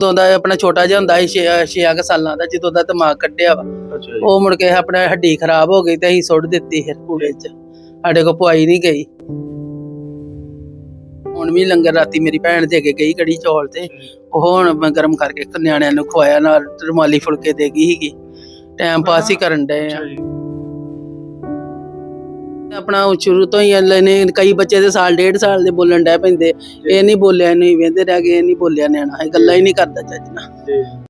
ਉਦੋਂ ਦਾ ਆਪਣਾ ਛੋਟਾ ਜਿਹਾ ਹੁੰਦਾ ਸੀ 6 ਕੁ ਸਾਲਾਂ ਦਾ ਜਦੋਂ ਦਾ ਦਿਮਾਗ ਕੱਢਿਆ ਵਾ ਅੱਛਾ ਜੀ। ਉਹ ਮੁੜ ਕੇ ਆਪਣਾ ਹੱਡੀ ਖਰਾਬ ਹੋ ਗਈ ਤੇ ਅਸੀਂ ਸੁੱਟ ਦਿੱਤੀ ਫਿਰ ਕੂੜੇ 'ਚ। ਸਾਡੇ ਕੋ ਪਵਾਈ ਨਹੀਂ ਗਈ। ਹੁਣ ਵੀ ਲੰਗਰ ਰਾਤੀ ਮੇਰੀ ਭੈਣ ਦੇ ਕੇ ਗਈ ਕੜੀ ਚੌਲ ਤੇ। ਉਹ ਹੁਣ ਮੈਂ ਗਰਮ ਕਰਕੇ ਨਿਆਣਿਆਂ ਨੂੰ ਖਵਾਇਆ ਨਾਲ ਰੁਮਾਲੀ ਫੁਲਕੇ ਦੇ ਗਈ ਸੀਗੀ। ਟਾਈਮ ਪਾਸ ਹੀ ਕਰਨ ਡਏ ਆ। ਆਪਣਾ ਉਹ ਸ਼ੁਰੂ ਤੋਂ ਹੀ ਅੱਲੇ ਨੇ ਕਈ ਬੱਚੇ ਦੇ ਸਾਲ ਡੇਢ ਸਾਲ ਦੇ ਬੋਲਣ ਡੈ ਪੈਂਦੇ। ਇਹ ਨਹੀਂ ਬੋਲਿਆ ਨਹੀਂ ਵੇਂਦੇ ਰਹਿ ਗਏ ਇਹ ਨਹੀਂ ਬੋਲਿਆ ਨਿਆਣਾ। ਇਹ ਗੱਲਾਂ ਹੀ ਨਹੀਂ ਕਰਦਾ ਚੱਜ ਨਾਲ।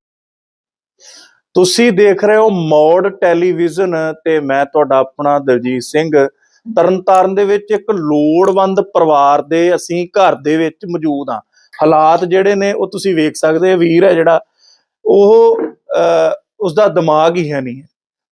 ਤੁਸੀਂ ਦੇਖ ਰਹੇ ਹੋ ਮੋੜ ਟੈਲੀਵਿਜ਼ਨ ਤੇ ਮੈਂ ਤੁਹਾਡਾ ਆਪਣਾ ਦਲਜੀਤ ਸਿੰਘ। ਤਰਨਤਾਰਨ ਦੇ ਵਿੱਚ ਇੱਕ ਲੋੜਵੰਦ ਪਰਿਵਾਰ ਦੇ ਅਸੀਂ ਘਰ ਦੇ ਵਿੱਚ ਮੌਜੂਦ ਹਾਂ। ਹਾਲਾਤ ਜਿਹੜੇ ਨੇ ਉਹ ਤੁਸੀਂ ਵੇਖ ਸਕਦੇ ਹੋ। ਵੀਰ ਹੈ ਜਿਹੜਾ ਉਹ ਉਸ ਦਾ ਦਿਮਾਗ ਹੀ ਹੈ ਨਹੀਂ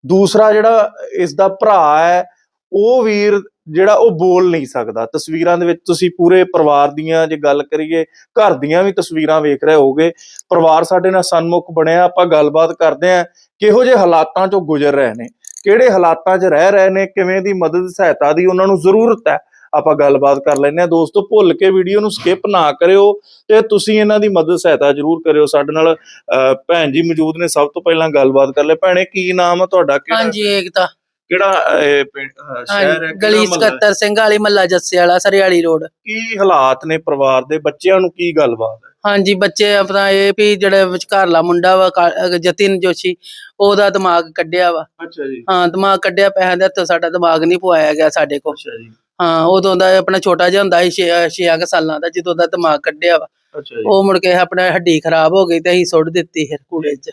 ਦੂਸਰਾ ਜਿਹੜਾ ਇਸ ਦਾ ਭਰਾ ਹੈ ਉਹ ਵੀਰ ਜਿਹੜਾ ਉਹ ਬੋਲ ਨਹੀਂ ਸਕਦਾ। ਤਸਵੀਰਾਂ ਦੇ ਵਿੱਚ ਤੁਸੀਂ ਪੂਰੇ ਪਰਿਵਾਰ ਦੀਆਂ ਜੇ ਗੱਲ ਕਰੀਏ ਘਰ ਦੀਆਂ ਵੀ ਤਸਵੀਰਾਂ ਵੇਖ ਰਹੇ ਹੋਗੇ ਪਰਿਵਾਰ ਸਾਡੇ ਨਾਲ ਸਨਮੁਖ ਬਣਿਆ ਆਪਾਂ ਗੱਲਬਾਤ ਕਰਦੇ ਆਂ ਕਿਹੋ ਜਿਹੇ ਹਾਲਾਤਾਂ ਚੋਂ ਗੁਜ਼ਰ ਰਹੇ ਨੇ ਕਿਹੜੇ ਹਾਲਾਤਾਂ 'ਚ ਰਹਿ ਰਹੇ ਨੇ ਕਿਵੇਂ ਦੀ ਮਦਦ ਸਹਾਇਤਾ ਦੀ ਉਹਨਾਂ ਨੂੰ ਜ਼ਰੂਰਤ ਹੈ ਆਪਾਂ ਗੱਲਬਾਤ ਕਰ ਲੈਂਦੇ ਆ ਦੋਸਤੋ ਭੁੱਲ ਕੇ ਵੀਡੀਓ ਨੂੰ ਸਕਿਪ ਨਾ ਕਰਿਓ ਤੇ ਤੁਸੀਂ ਇਹਨਾਂ ਦੀ ਮਦਦ ਸਹਾਇਤਾ ਜ਼ਰੂਰ ਕਰਿਓ। ਸਾਡੇ ਨਾਲ ਅਹ, ਭੈਣ ਜੀ ਮੌਜੂਦ ਨੇ ਸਭ ਤੋਂ ਪਹਿਲਾਂ ਗੱਲਬਾਤ ਕਰ ਲੈ। ਭੈਣੇ ਕੀ ਨਾਮ ਆ ਤੁਹਾਡਾ? ਹਾਂਜੀ ਏਕਤਾ। ਕਿਹੜਾ ਅਹ, ਪਿੰਡ, ਅਹ, ਸ਼ਹਿਰ ਹੈ ਹਾਂਜੀ ਗਲੀ ਕਿਹੜਾ ਮੁਹੱਲਾ ਹੈ? 77 ਸਿੰਘ ਵਾਲੀ ਮੱਲਾ ਜੱਸੇ ਵਾਲਾ ਸਰਿਆਲੀ ਰੋਡ। ਕੀ ਹਾਲਾਤ ਨੇ ਪਰਿਵਾਰ ਦੇ? ਬੱਚਿਆਂ ਨੂੰ ਕੀ ਗੱਲਬਾਤ ਹੈ? ਹਾਂਜੀ ਬੱਚੇ ਆਪਣਾ ਇਹ ਵੀ ਜਿਹੜਾ ਵਿਚਕਾਰਲਾ ਮੁੰਡਾ ਵਾ ਕਾ- ਅਹ ਜਤਿਨ ਜੋਸ਼ੀ ਉਹਦਾ ਦਿਮਾਗ ਕੱਢਿਆ ਵਾ। ਅੱਛਾ ਜੀ। ਹਾਂ ਦਿਮਾਗ ਕੱਢਿਆ ਪੈਸਿਆਂ ਦੇ ਹੱਥੋਂ ਸਾਡਾ ਦਿਮਾਗ ਨਹੀਂ ਪਵਾਇਆ ਗਿਆ ਸਾਡੇ ਕੋਲ। ਅੱਛਾ ਜੀ। ਹਾਂ ਉਦੋਂ ਦਾ ਆਪਣਾ ਛੋਟਾ ਜਿਹਾ ਹੁੰਦਾ ਸੀ 6 ਕੁ ਸਾਲਾਂ ਦਾ ਜਦੋਂ ਦਾ ਦਿਮਾਗ ਕੱਢਿਆ ਵਾ। ਅੱਛਾ ਜੀ। ਉਹ ਮੁੜ ਕੇ ਆਪਣਾ ਹੱਡੀ ਖਰਾਬ ਹੋ ਗਈ ਤੇ ਅਸੀਂ ਸੁੱਟ ਦਿੱਤੀ ਫਿਰ ਕੂੜੇ 'ਚ।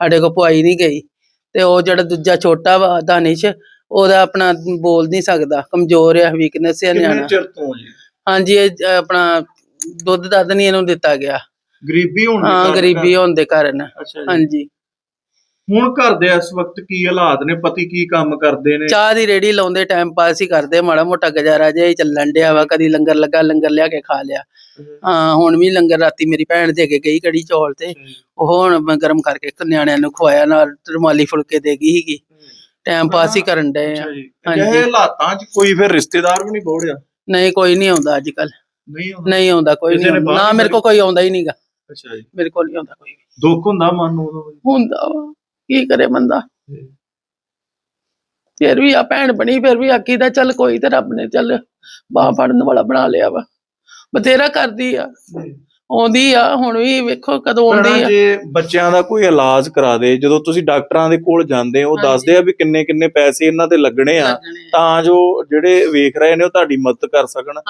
ਸਾਡੇ ਕੋਲ ਪਵਾਈ ਨਹੀਂ ਗਈ। ਤੇ ਉਹ ਜਿਹੜਾ ਦੂਜਾ ਛੋਟਾ ਵਾ ਦਾਨਿਸ਼ ਉਹਦਾ ਆਪਣਾ ਬੋਲ ਨਹੀਂ ਸਕਦਾ ਕਮਜ਼ੋਰ ਆ ਵੀਕਨੈਸ ਆ ਨਿਆਣਾ। ਚਿਰ ਤੋਂ ਜੀ? ਹਾਂਜੀ ਇਹ ਆਪਣਾ ਦੁੱਧ ਦੱਧ ਨਹੀਂ ਇਹਨੂੰ ਦਿੱਤਾ ਗਿਆ। ਗਰੀਬੀ ਹੋਣ ਦੇ ਹਾਂ ਕਾਰਨ ਗਰੀਬੀ ਹੋਣ ਦੇ ਕਾਰਨ। ਅੱਛਾ ਜੀ। ਹਾਂਜੀ। ਹੁਣ ਘਰ ਦੇ ਇਸ ਵਕਤ ਕੀ ਹਾਲਾਤ ਨੇ? ਪਤੀ ਕੀ ਕੰਮ ਕਰਦੇ ਨੇ? ਚਾਹ ਦੀ ਰੇੜੀ ਲਾਉਂਦੇ ਟਾਈਮ ਪਾਸ ਹੀ ਕਰਦੇ ਮਾੜਾ ਮੋਟਾ ਗੁਜ਼ਾਰਾ ਹੀ ਚੱਲਣ ਡਿਆ ਵਾ ਕਦੀ ਲੰਗਰ ਲੱਗਾ ਲੰਗਰ ਲਿਆ ਕੇ ਖਾ ਲਿਆ। ਹਾਂ। ਹੁਣ ਵੀ ਲੰਗਰ ਰਾਤੀ ਮੇਰੀ ਭੈਣ ਦੇ ਕੇ ਗਈ ਕੜੀ ਚੌਲ ਤੇ। ਉਹ ਹੁਣ ਮੈਂ ਗਰਮ ਕਰਕੇ ਨਿਆਣਿਆਂ ਨੂੰ ਖਵਾਇਆ ਨਾਲ ਰੁਮਾਲੀ ਫੁਲਕੇ ਦੇ ਗਈ ਸੀਗੀ। ਟਾਈਮ ਪਾਸ ਹੀ ਕਰਨ ਡਏ ਆ। ਜੀ। ਹਾਂਜੀ। ਇਹ ਹਾਲਾਤਾਂ 'ਚ ਕੋਈ ਫਿਰ ਰਿਸ਼ਤੇਦਾਰ ਵੀ ਨਹੀਂ ਬੋੜਿਆ? ਨਹੀਂ ਕੋਈ ਨਹੀਂ ਆਉਂਦਾ ਅੱਜ ਕੱਲ ਨਹੀਂ ਆਉਂਦਾ ਕੋਈ ਨਹੀਂ ਨੇ ਮੇਰੇ ਕੋਲ ਕੋਈ ਆਉਂਦਾ ਹੀ ਨਹੀਂਗਾ ਅੱਛਾ ਜੀ। ਮੇਰੇ ਕੋਲ ਨਹੀਂ ਆਉਂਦਾ ਕੋਈ। ਦੁੱਖ ਹੁੰਦਾ ਮਨ ਨੂੰ ਹੁੰਦਾ ਵਾ। ਕੀ ਕਰੇ ਬੰਦਾ? ਫਿਰ ਵੀ ਆ ਭੈਣ ਬਣੀ, ਫਿਰ ਵੀ ਆਖੀ ਦਾ ਚੱਲ ਕੋਈ ਤੇ ਰੱਬ ਨੇ ਚੱਲ ਬਾਹ ਫੜਨ ਵਾਲਾ ਬਣਾ ਲਿਆ ਵਾ। ਬਥੇਰਾ ਕਰਦੀ ਆ। ਆਉਂਦੀ ਆ ਹੁਣ ਵੀ ਵੇਖੋ ਕਦੋਂ ਆਉਂਦੀ ਆ ਜੇ ਬੱਚਿਆਂ ਦਾ ਕੋਈ ਇਲਾਜ ਕਰਾ ਦੇ ਜਦੋਂ ਤੁਸੀਂ ਡਾਕਟਰਾਂ ਦੇ ਕੋਲ ਜਾਂਦੇ ਹੋ। ਦੱਸਦੇ ਆ ਵੀ ਕਿੰਨੇ ਕਿੰਨੇ ਪੈਸੇ ਇਹਨਾਂ ਤੇ ਲੱਗਣੇ ਆ। ਤਾਂ ਜੋ ਜਿਹੜੇ ਵੇਖ ਰਹੇ ਨੇ ਉਹ ਤੁਹਾਡੀ ਮਦਦ ਕਰ ਸਕਣ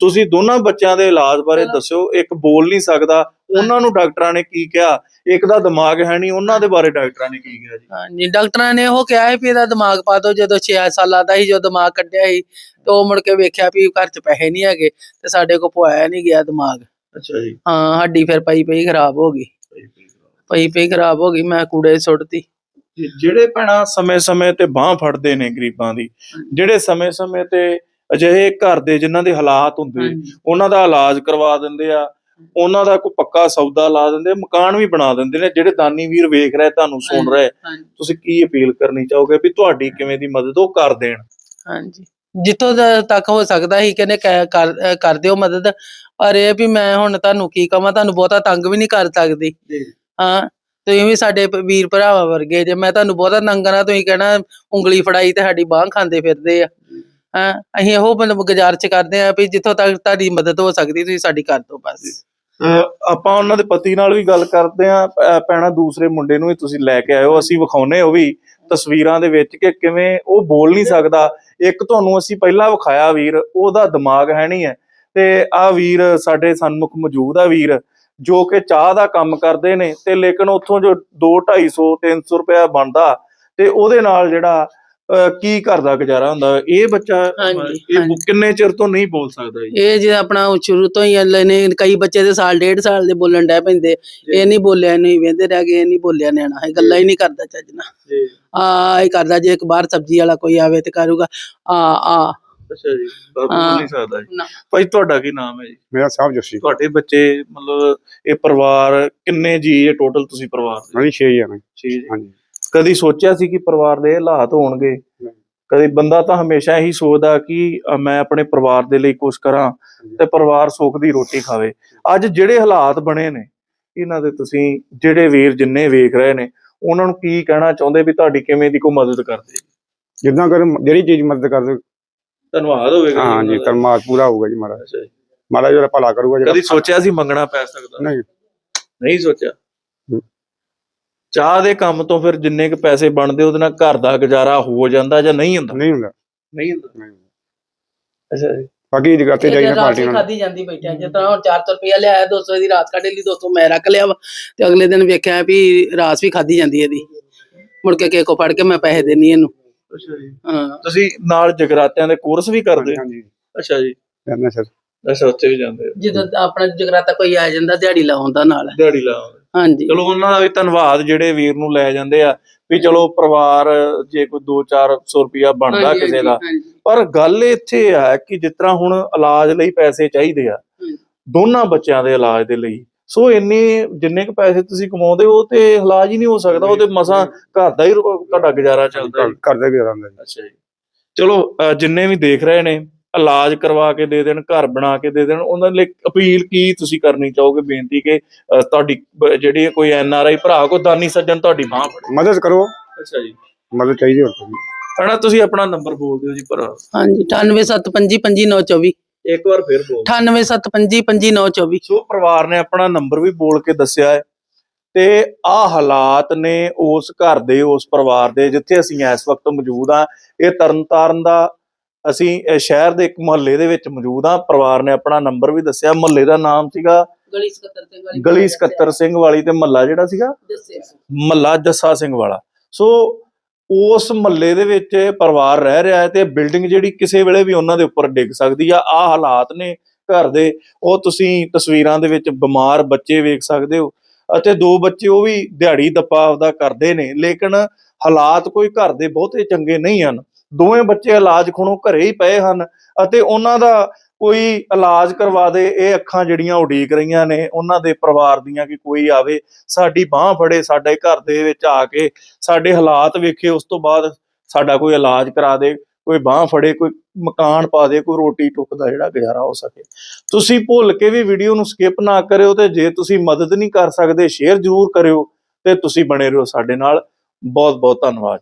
ਤੁਸੀਂ ਦੋਨਾਂ ਬੱਚਿਆਂ ਦੇ ਇਲਾਜ ਬਾਰੇ। ਦੱਸਿਓ ਇੱਕ ਬੋਲ ਨਹੀਂ ਸਕਦਾ ਉਹਨਾਂ ਨੂੰ ਡਾਕਟਰਾਂ ਨੇ ਕੀ ਕਿਹਾ ਇੱਕ ਦਾ ਦਿਮਾਗ ਹੈ ਨਹੀਂ ਉਹਨਾਂ ਦੇ ਬਾਰੇ ਡਾਕਟਰਾਂ ਨੇ ਕੀ ਕਿਹਾ ਜੀ ਹਾਂਜੀ ਡਾਕਟਰਾਂ ਨੇ ਉਹ ਕਿਹਾ ਹੈ ਵੀ ਇਹਦਾ ਦਿਮਾਗ ਪਾ ਦਿਓ ਜਦੋਂ 6 ਸਾਲਾਂ ਦਾ ਸੀ ਜੋ ਦਿਮਾਗ ਕੱਢਿਆ ਸੀ ਤੇ ਉਹ ਮੁੜ ਕੇ ਵੇਖਿਆ ਵੀ ਘਰ 'ਚ ਪੈਸੇ ਨਹੀਂ ਹੈਗੇ ਤੇ ਸਾਡੇ ਕੋਲ ਪਵਾਇਆ ਨਹੀਂ ਗਿਆ ਦਿਮਾਗ ਅੱਛਾ ਜੀ। ਹਾਂ ਹੱਡੀ ਫਿਰ ਪਈ ਪਈ ਖਰਾਬ ਹੋ ਗਈ। ਪਈ ਪਈ ਖਰਾਬ। ਹੋ ਗਈ ਮੈਂ ਕੂੜੇ ਸੁੱਟਤੀ। ਜਿਹੜੇ ਭੈਣਾਂ ਸਮੇਂ-ਸਮੇਂ ਤੇ ਬਾਹ ਫੜਦੇ ਨੇ ਗਰੀਬਾਂ ਦੀ ਜਿਹੜੇ ਸਮੇਂ-ਸਮੇਂ ਤੇ ਅਜਿਹੇ ਘਰ ਦੇ ਜਿਨ੍ਹਾਂ ਦੇ ਹਾਲਾਤ ਹੁੰਦੇ ਉਹਨਾਂ ਦਾ ਇਲਾਜ ਕਰਵਾ ਦਿੰਦੇ ਆ ਉਹਨਾਂ ਦਾ ਕੋਈ ਪੱਕਾ ਸੌਦਾ ਲਾ ਦਿੰਦੇ ਮਕਾਨ ਵੀ ਬਣਾ ਦਿੰਦੇ ਨੇ ਜਿਹੜੇ ਦਾਨੀ ਵੀਰ ਵੇਖ ਰਹੇ ਤੁਹਾਨੂੰ ਸੁਣ ਰਹੇ ਤੁਸੀਂ ਕੀ ਅਪੀਲ ਕਰਨੀ ਚਾਹੋਗੇ ਵੀ ਤੁਹਾਡੀ ਕਿਵੇਂ ਦੀ ਮਦਦ ਉਹ ਕਰ ਦੇਣ? ਹਾਂਜੀ। ਜਿੱਥੋਂ ਤੱਕ ਹੋ ਸਕਦਾ ਸੀ ਕਹਿੰਦੇ ਕਰ ਕਰ ਦਿਓ ਮਦਦ ਪਰ ਇਹ ਵੀ ਮੈਂ ਹੁਣ ਤੁਹਾਨੂੰ ਕੀ ਕਹਾਂ ਤੁਹਾਨੂੰ ਬਹੁਤਾ ਤੰਗ ਵੀ ਨਹੀਂ ਕਰ ਸਕਦੀ। ਜੀ। ਹਾਂ ਤੁਸੀਂ ਵੀ ਸਾਡੇ ਪ- ਵੀਰ ਭਰਾਵਾਂ ਵਰਗੇ ਜੇ ਮੈਂ ਤੁਹਾਨੂੰ ਬਹੁਤਾ ਤੰਗ ਕਰਾਂ ਤੁਸੀਂ ਕਹਿਣਾ ਉਂਗਲੀ ਫੜਾਈ ਤੇ ਸਾਡੀ ਬਾਹ ਖਾਂਦੇ ਫਿਰਦੇ ਆ। ਹਾਂ ਅਸੀਂ ਇਹੋ ਮਤਲਬ ਗੁਜ਼ਾਰਿਸ਼ ਕਰਦੇ ਆ ਵੀ ਜਿੱਥੋਂ ਤੱਕ ਤੁਹਾਡੀ ਮਦਦ ਹੋ ਸਕਦੀ ਤੁਸੀਂ ਸਾਡੀ ਕਰ ਦਿਓ ਬਸ। ਅਹ ਆਪਾਂ ਉਹਨਾਂ ਦੇ ਪਤੀ ਨਾਲ ਵੀ ਗੱਲ ਕਰਦੇ ਆ ਪੈਣਾ ਦੂਸਰੇ ਮੁੰਡੇ ਨੂੰ ਵੀ ਤੁਸੀਂ ਲੈ ਕੇ ਆਇਓ ਅਸੀਂ ਵਿਖਾਉਨੇ ਉਹ ਵੀ। ਤਸਵੀਰਾਂ ਦੇ ਵਿੱਚ ਕਿ ਕਿਵੇਂ ਉਹ ਬੋਲ ਨਹੀਂ ਸਕਦਾ। ਇੱਕ ਤੁਹਾਨੂੰ ਅਸੀਂ ਪਹਿਲਾਂ ਵਿਖਾਇਆ ਵੀਰ, ਉਹਦਾ ਦਿਮਾਗ ਹੈ ਨਹੀਂ ਹੈ। ਤੇ ਆ ਵੀਰ ਸਾਡੇ ਸਨਮੁਖ ਮੌਜੂਦ ਆ ਵੀਰ, ਜੋ ਕਿ ਚਾਹ ਦਾ ਕੰਮ ਕਰਦੇ ਨੇ ਤੇ ਲੇਕਿਨ ਉੱਥੋਂ ਜੋ 2 250 300 ਰੁਪਇਆ ਬਣਦਾ ਤੇ ਉਹਦੇ ਨਾਲ ਜਿਹੜਾ ਕੀ ਘਰ ਦਾ ਗੁਜ਼ਾਰਾ ਹੁੰਦਾ? ਇਹ ਬੱਚਾ ਇਹ। ਕਿੰਨੇ ਚਿਰ ਤੋਂ ਨਹੀਂ ਬੋਲ ਸਕਦਾ ਜੀ? ਇਹ ਜੇ ਆਪਣਾ ਉਹ ਸ਼ੁਰੂ ਤੋਂ ਹੀ ਅੱਲੇ ਨੇ ਕਈ ਬੱਚੇ ਦੇ ਸਾਲ ਡੇਢ ਸਾਲ ਦੇ ਬੋਲਣ ਡੈ ਪੈਂਦੇ। ਇਹ ਨਹੀਂ ਬੋਲਿਆ ਨਹੀਂ ਵੇਂਦੇ ਰਹਿ ਗਏ ਇਹ ਨਹੀਂ ਬੋਲਿਆ ਨਿਆਣਾ। ਇਹ ਗੱਲਾਂ ਹੀ ਨਹੀਂ ਕਰਦਾ ਚੱਜ ਨਾਲ। ਜੀ। ਆ ਇਹ ਕਰਦਾ ਜੇ ਇੱਕ ਬਾਹਰ ਸਬਜ਼ੀ ਵਾਲਾ ਕੋਈ ਆਵੇ ਤੇ ਕਰੂਗਾ। ਆ ਆ ਅੱਛਾ ਜੀ ਹਾਂ। ਨਹੀਂ ਸਕਦਾ ਜੀ। ਭਾਈ ਤੁਹਾਡਾ ਕੀ ਨਾਮ ਹੈ ਜੀ? ਮੇਰਾ ਸਾਹਿਬ ਜੱਸੀ। ਤੁਹਾਡੇ ਬੱਚੇ ਮਤਲਬ ਇਹ ਪਰਿਵਾਰ ਕਿੰਨੇ ਜੀ ਹੈ ਟੋਟਲ ਤੁਸੀਂ ਪਰਿਵਾਰ ਹਾਂਜੀ 6 ਜਣੇ। ਛੇ ਜੀ। ਹਾਂਜੀ। ਕਦੀ ਸੋਚਿਆ ਸੀ ਕਿ ਪਰਿਵਾਰ ਦੇ ਹਾਲਾਤ ਹੋਣਗੇ। ਕਦੀ ਬੰਦਾ ਤਾਂ ਹਮੇਸ਼ਾ ਇਹੀ ਸੋਚਦਾ ਕਿ ਮੈਂ ਆਪਣੇ ਪਰਿਵਾਰ ਦੇ ਲਈ ਕੁਝ ਕਰਾਂ ਤੇ ਪਰਿਵਾਰ ਸੁੱਖ ਦੀ ਰੋਟੀ ਖਾਵੇ। ਅੱਜ ਜਿਹੜੇ ਹਾਲਾਤ ਬਣੇ ਨੇ ਇਹਨਾਂ ਦੇ ਤੁਸੀਂ ਜਿਹੜੇ ਵੀਰ ਜਿੰਨੇ ਵੇਖ ਰਹੇ ਨੇ ਉਹਨਾਂ ਨੂੰ ਕੀ ਕਹਿਣਾ ਚਾਹੁੰਦੇ ਵੀ ਤੁਹਾਡੀ ਕਿਵੇਂ ਦੀ ਕੋਈ ਮਦਦ ਕਰਦੇ? ਜਿੱਦਾਂ ਕਰ ਜਿਹੜੀ ਚੀਜ਼ ਮਦਦ ਕਰ ਦੇ ਧੰਨਵਾਦ ਹੋਵੇਗਾ ਹਾਂ ਜੀ ਕਰਮਾਤ ਪੂਰਾ ਹੋਊਗਾ ਜੀ ਮਹਾਰਾਜ। ਮਹਾਰਾਜ ਜਿਹੜਾ ਭਲਾ ਕਰੂਗਾ ਜਿਹੜਾ ਕਦੀ ਸੋਚਿਆ ਸੀ ਮੰਗਣਾ ਪੈ ਸਕਦਾ? ਨਹੀਂ। ਨਹੀਂ ਸੋਚਿਆ। ਚਾਹ ਦੇ ਕੰਮ ਤੋਂ ਫਿਰ ਜਿੰਨੇ ਕ ਪੈਸੇ ਬਣਦੇ ਉਹਦੇ ਨਾਲ ਘਰ ਦਾ ਗੁਜ਼ਾਰਾ ਹੋ ਜਾਂਦਾ ਜਾਂ ਨਹੀਂ ਹੁੰਦਾ? ਨਹੀਂ ਹੁੰਦਾ। ਨਹੀਂ ਹੁੰਦਾ। ਅੱਛਾ ਜੀ। ਬਾਕੀ ਜਗਾਤੇ ਜਾਈਏ ਰਾਤ ਪਾਰਟੀ ਨਾਲ। ਖਾਦੀ ਜਾਂਦੀ ਬੈਠਿਆ ਜਿਸ ਤਰ੍ਹਾਂ ਹੁਣ 400 ਰੁਪਇਆ ਲਿਆਇਆ 200 ਦੀ ਰਾਤ ਕੱਢ ਲਈ 200 ਮੈਂ ਰੱਖ ਲਿਆ ਵਾ ਤੇ ਅਗਲੇ ਦਿਨ ਵੇਖਿਆ ਵੀ ਰਾਤ ਵੀ ਖਾਦੀ ਜਾਂਦੀ ਇਹਦੀ। ਮੁੜ ਕੇ ਕੋ ਫੜ ਕੇ ਮੈਂ ਪੈਸੇ ਦੇਣੀ ਇਹਨੂੰ। ਅੱਛਾ ਜੀ। ਹਾਂ। ਤੁਸੀਂ ਨਾਲ ਜਗਰਾਤਿਆਂ ਦੇ ਕੋਰਸ ਵੀ ਕਰਦੇ? ਹੋ ਹਾਂਜੀ। ਅੱਛਾ ਜੀ। ਕਰਨਾ ਸਰ। ਅੱਛਾ ਉੱਥੇ ਵੀ ਜਾਂਦੇ ਜਦੋਂ ਆਪਣਾ ਜਗਰਾਤਾ ਕੋਈ ਆ ਜਾਂਦਾ ਦਿਹਾੜੀ ਲਾਉਂਦਾ ਨਾਲ। ਦਿਹਾੜੀ ਲਾਉਂਦੇ ਹਾਂਜੀ। ਚਲੋ ਉਹਨਾਂ ਦਾ ਵੀ ਧੰਨਵਾਦ ਜਿਹੜੇ ਵੀਰ ਨੂੰ ਲੈ ਜਾਂਦੇ ਆ ਵੀ ਚਲੋ ਪਰਿਵਾਰ ਜੇ ਕੋਈ 2-400 ਰੁਪਇਆ ਬਣਦਾ ਕਿਸੇ ਦਾ। ਪਰ ਗੱਲ ਇੱਥੇ ਆ ਕਿ ਜਿਸ ਤਰ੍ਹਾਂ ਹੁਣ ਇਲਾਜ ਲਈ ਪੈਸੇ ਚਾਹੀਦੇ ਆ। ਦੋਨਾਂ ਬੱਚਿਆਂ ਦੇ ਇਲਾਜ ਦੇ ਲਈ। ਸੋ ਇੰਨੇ ਜਿੰਨੇ ਕੁ ਪੈਸੇ ਤੁਸੀਂ ਕਮਾਉਂਦੇ ਹੋ ਤੇ ਇਲਾਜ ਹੀ ਨਹੀਂ ਹੋ ਸਕਦਾ ਉਹ ਤੇ ਮਸਾਂ ਘਰ ਦਾ ਹੀ ਤੁਹਾਡਾ ਗੁਜ਼ਾਰਾ ਚੱਲਦਾ ਹੈ ਕਰਦੇ ਵੀ ਰਹਿੰਦਾ ਜੀ। ਅੱਛਾ ਜੀ। ਚਲੋ ਜਿੰਨੇ ਵੀ ਦੇਖ ਰਹੇ ਨੇ ਇਲਾਜ ਕਰਵਾ ਕੇ ਦੇ ਦੇਣ ਘਰ ਬਣਾ ਕੇ ਦੇ ਦੇਣ ਉਹਨਾਂ ਲਈ ਅਪੀਲ ਕੀ ਤੁਸੀਂ ਕਰਨੀ ਚਾਹੋਗੇ? ਬੇਨਤੀ ਕਿ ਤੁਹਾਡੀ ਜਿਹੜੀ ਕੋਈ ਐਨ ਆਰ ਆਈ ਭਰਾ ਕੋ ਦਾਨੀ ਸੱਜਣ ਤੁਹਾਡੀ ਬਾਹ ਫੜੇ ਮਦਦ ਕਰੋ। ਅੱਛਾ ਜੀ। ਮਦਦ ਚਾਹੀਦੀ ਹੋਰ ਕੋਈ ਹਣਾ ਤੁਸੀਂ ਆਪਣਾ ਨੰਬਰ ਬੋਲ ਦਿਓ ਜੀ ਭਰਾ। ਹਾਂਜੀ 9875552924 ਇੱਕ ਵਾਰ ਫਿਰ ਬੋਲ 9875552924 ਸੋ ਪਰਿਵਾਰ ਨੇ ਆਪਣਾ ਨੰਬਰ ਵੀ ਬੋਲ ਕੇ ਦੱਸਿਆ ਹੈ। ਤੇ ਆ ਹਾਲਾਤ ਨੇ ਉਸ ਘਰ ਦੇ ਉਸ ਪਰਿਵਾਰ ਦੇ ਜਿੱਥੇ ਅਸੀਂ ਇਸ ਵਕਤ ਮੌਜੂਦ ਆ ਇਹ ਤਰਨਤਾਰਨ ਦਾ ਅਸੀਂ ਸ਼ਹਿਰ ਦੇ ਇੱਕ ਮੁਹੱਲੇ ਦੇ ਵਿੱਚ ਮੌਜੂਦ ਆ ਪਰਿਵਾਰ ਨੇ ਆਪਣਾ ਨੰਬਰ ਵੀ ਦੱਸਿਆ। ਮੁਹੱਲੇ ਦਾ ਨਾਮ ਸੀਗਾ ਗਲੀ 77 ਤੇ ਗਲੀ ਗਲੀ 77 ਸਿੰਘ ਵਾਲੀ ਤੇ ਮਹੱਲਾ ਜਿਹੜਾ ਸੀਗਾ? ਮਹੱਲਾ ਜੱਸਾ ਸਿੰਘ ਵਾਲਾ। ਸੋ ਉਸ ਮਹੱਲੇ ਦੇ ਵਿੱਚ ਪਰਿਵਾਰ ਰਹਿ ਰਿਹਾ ਹੈ ਤੇ ਬਿਲਡਿੰਗ ਜਿਹੜੀ ਕਿਸੇ ਵੇਲੇ ਵੀ ਉਹਨਾਂ ਦੇ ਉੱਪਰ ਡਿੱਗ ਸਕਦੀ ਆ। ਆ ਹਾਲਾਤ ਨੇ ਘਰ ਦੇ। ਉਹ ਤੁਸੀਂ ਤਸਵੀਰਾਂ ਦੇ ਵਿੱਚ ਬਿਮਾਰ ਬੱਚੇ ਵੇਖ ਸਕਦੇ ਹੋ ਅਤੇ ਦੋ ਬੱਚੇ ਉਹ ਵੀ ਦਿਹਾੜੀ ਦੱਪਾ ਆਪਦਾ ਕਰਦੇ ਨੇ। ਲੇਕਿਨ ਹਾਲਾਤ ਕੋਈ ਘਰ ਦੇ ਬਹੁਤੇ ਚੰਗੇ ਨਹੀਂ ਹਨ। ਦੋਵੇਂ ਬੱਚੇ ਇਲਾਜ ਖੁਣੋ ਘਰੇ ਹੀ ਪਏ ਹਨ ਅਤੇ ਉਹਨਾਂ ਦਾ ਕੋਈ ਇਲਾਜ ਕਰਵਾ ਦੇ, ਇਹ ਅੱਖਾਂ ਜਿਹੜੀਆਂ ਉਡੀਕ ਰਹੀਆਂ ਨੇ, ਉਹਨਾਂ ਦੇ ਪਰਿਵਾਰ ਦੀਆਂ ਕਿ ਕੋਈ ਆਵੇ, ਸਾਡੀ ਬਾਹ ਫੜੇ, ਸਾਡੇ ਘਰ ਦੇ ਵਿੱਚ ਆ ਕੇ ਸਾਡੇ ਹਾਲਾਤ ਵੇਖੇ, ਉਸ ਤੋਂ ਬਾਅਦ ਸਾਡਾ ਕੋਈ ਇਲਾਜ ਕਰਾ ਦੇ, ਕੋਈ ਬਾਹ ਫੜੇ, ਕੋਈ ਮਕਾਨ ਪਾ ਦੇ, ਕੋਈ ਰੋਟੀ ਟੁੱਕ ਦਾ ਜਿਹੜਾ ਗੁਜ਼ਾਰਾ ਹੋ ਸਕੇ। ਤੁਸੀਂ ਭੁੱਲ ਕੇ ਵੀ ਵੀਡੀਓ ਨੂੰ ਸਕਿਪ ਨਾ ਕਰਿਓ ਤੇ ਜੇ ਤੁਸੀਂ ਮਦਦ ਨਹੀਂ ਕਰ ਸਕਦੇ ਸ਼ੇਅਰ ਜ਼ਰੂਰ ਕਰਿਓ ਤੇ ਤੁਸੀਂ ਬਣੇ ਰਹੋ ਸਾਡੇ ਨਾਲ। ਬਹੁਤ ਬਹੁਤ ਧੰਨਵਾਦ